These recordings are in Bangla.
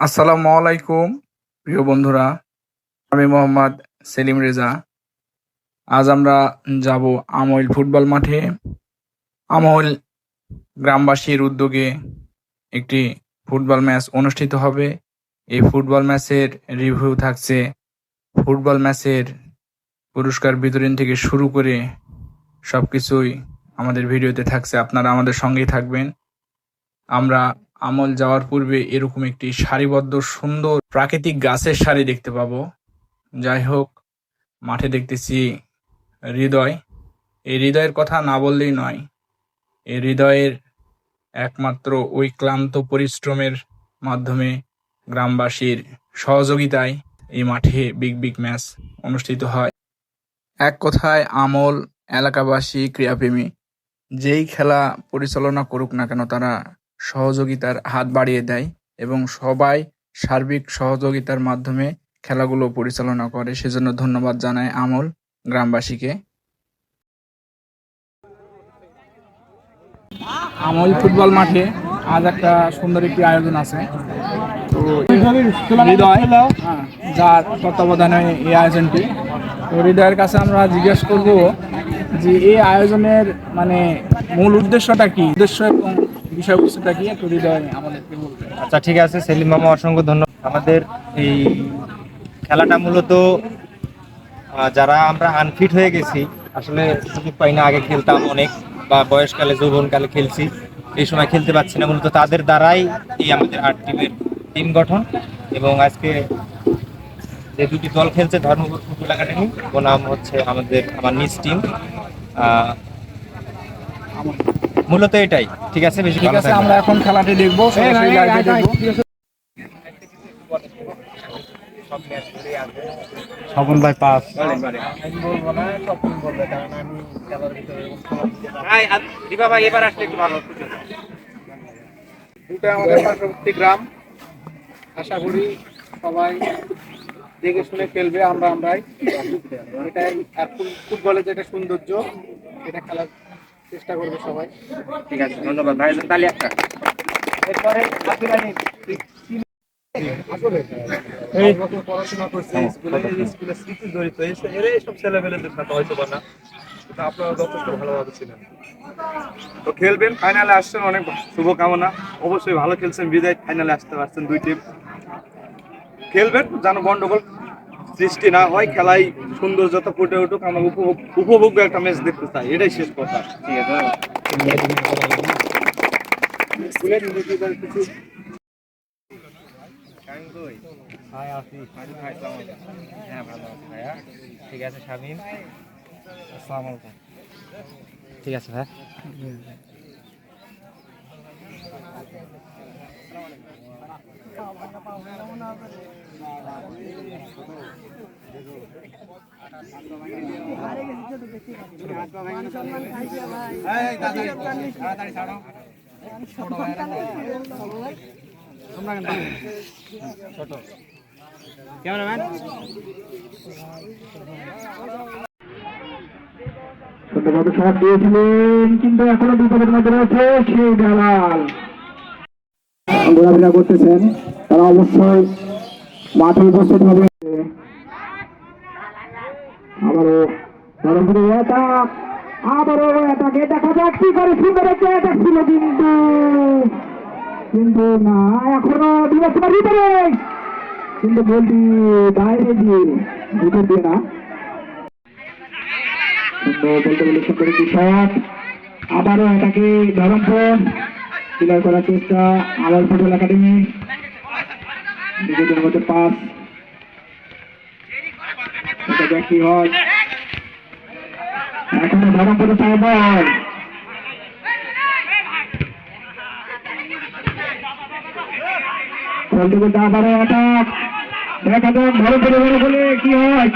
আসসালামু আলাইকুম, প্রিয় বন্ধুরা। আমি মোহাম্মদ সেলিম রেজা। আজ আমরা যাব আমইল ফুটবল মাঠে। আমইল গ্রামবাসীর উদ্যোগে একটি ফুটবল ম্যাচ অনুষ্ঠিত হবে। এই ফুটবল ম্যাচের রিভিউ থাকছে ফুটবল ম্যাচের পুরস্কার বিতরণ থেকে শুরু করে সব কিছুই আমাদের ভিডিওতে থাকছে। আপনারা আমাদের সঙ্গেই থাকবেন। আমরা আমল যাওয়ার পূর্বে এরকম একটি সারিবদ্ধ সুন্দর প্রাকৃতিক গাছের সারি দেখতে পাবো। যাই হোক, মাঠে দেখতেছি হৃদয়। এই হৃদয়ের কথা না বললেই নয়। এই হৃদয়ের একমাত্র ওই ক্লান্ত পরিশ্রমের মাধ্যমে গ্রামবাসীর সহযোগিতায় এই মাঠে বিগ বিগ ম্যাচ অনুষ্ঠিত হয়। এক কথায়, আমল, এলাকাবাসী, ক্রীড়াপ্রেমী, যেই খেলা পরিচালনা করুক না কেন, তারা সহযোগিতার হাত বাড়িয়ে দেয় এবং সবাই সার্বিক সহযোগিতার মাধ্যমে খেলাগুলো পরিচালনা করে। সেজন্য ধন্যবাদ জানায় আমল গ্রামবাসীকে। আমল ফুটবল মাঠে আজ একটা সুন্দর একটি আয়োজন আছে। তো হৃদয়, যার তত্ত্বাবধানে এই আয়োজনটি। তো হৃদয়ের কাছে আমরা জিজ্ঞেস করব যে এই আয়োজনের মানে মূল উদ্দেশ্যটা কি? উদ্দেশ্য এবং বিষয়বস্তুটা কি একটু হৃদয় আমাদেরকে বলবে আচ্ছা ঠিক আছে সেলিম মামা অসংখ্য ধন্যবাদ। আমাদের এই খেলাটা মূলত যারা আমরা আনফিট হয়ে গেছি আসলে সুযোগ পাই না আগে খেলতাম অনেক বা বয়সকালে যৌবনকালে খেলছি এই সময় খেলতে পারছি না মূলত তাদের দ্বারাই এই আমাদের আট টিমের টিম গঠন এবং আজকে যে দুটি দল খেলছে ধর্মপুর ফুটবল একাডেমি বনাম হচ্ছে আমাদের আমার নিজ টিম মূলত এটাই। ঠিক আছে বেশি ঠিক আছে আমরা এখন খেলাটি দেখব স্বপন ভাই পাস। দিবা ভাই এবার আসলে একটু ভালো দুটো আমাদের পার্শ্ববর্তী গ্রাম। আশা করি সবাই দেখে শুনে খেলবে আমরা আমরাই। ফুট- ফুটবলের যেটা সৌন্দর্য এটা খেলার চেষ্টা করবে সবাই। ঠিক আছে ধন্যবাদ। ভাই তালি একটা। এরপরে পড়াশোনা করছে স্কুলে স্কুলে স্মৃতি জড়িত। এই- এরা এইসব ছেলেপেলেদের সাথে হয়তো বা না। আপনারা যথেষ্ট ভালোভাবে ছিলেন। তো খেলবেন ফাইনালে আসছেন অনেক শুভকামনা। অবশ্যই ভালো খেলছেন বিদায় ফাইনালে আসতে পারছেন দুই টিম খেলবেন যেন গন্ডগোল সৃষ্টি না হয় খেলায় সৌন্দর্যতা ফুটে উঠুক আমরা উপভোগ উপভোগ্য একটা ম্যাচ দেখতে চাই এটাই শেষ কথা। ঠিক আছে? কিছু? হ্যাঁ ভালো আছে ভাইয়া। ঠিক আছে শামিম? আসসালামু আলাইকুম। ঠিক আছে ভাই। সুন্দরভাবে শট দিয়েছিলেন কিন্তু এখনও বিপদের মধ্যে রয়েছে সেই দালাল ঘোরাফেরা করতেছেন, তারা অবশ্যই মাঠে উপস্থিত হবে। করে কিন্তু কিন্তু না, এখনও কিন্তু বাইরে দিয়ে ভিতর দিয়ে না। সুন্দর বলতে বলে শট আবারও এটাকে ধরমপুর ক্লিয়ার করার চেষ্টা, আবার ফুটবল একাডেমি। নিজেদের মধ্যে পাস। কি হয়। এখনও ধরমপুরে অ্যাটাক দেখা যাক বলে কি হয়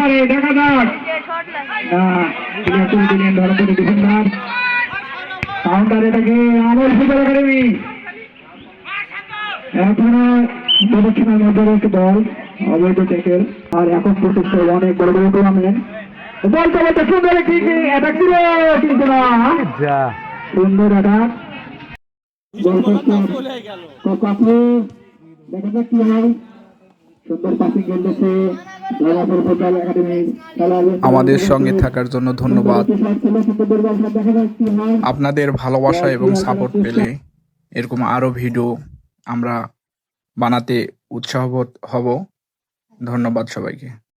পারে, দেখা যাক। না ক্লিয়ার করে দিলেন ধরমপুরে ডিফেন্ডার কাউন্টার এটাকে আমল ফুটবল একাডেমি। এখনও প্রদক্ষিণার মধ্যে রয়েছে দল অবৈধ টেকের। আর এখন প্রচুর অনেক বড় বড় টুর্নামেন্ট বলতে বলতে সুন্দর একটি অ্যাটাক ছিল কিন্তু না সুন্দর অ্যাটাক কি হয়। সুন্দর পাসিং খেলতেছে আমাদের সঙ্গে থাকার জন্য ধন্যবাদ। আপনাদের ভালোবাসা এবং সাপোর্ট পেলে এরকম আরও ভিডিও আমরা বানাতে উৎসাহ হব। ধন্যবাদ সবাইকে।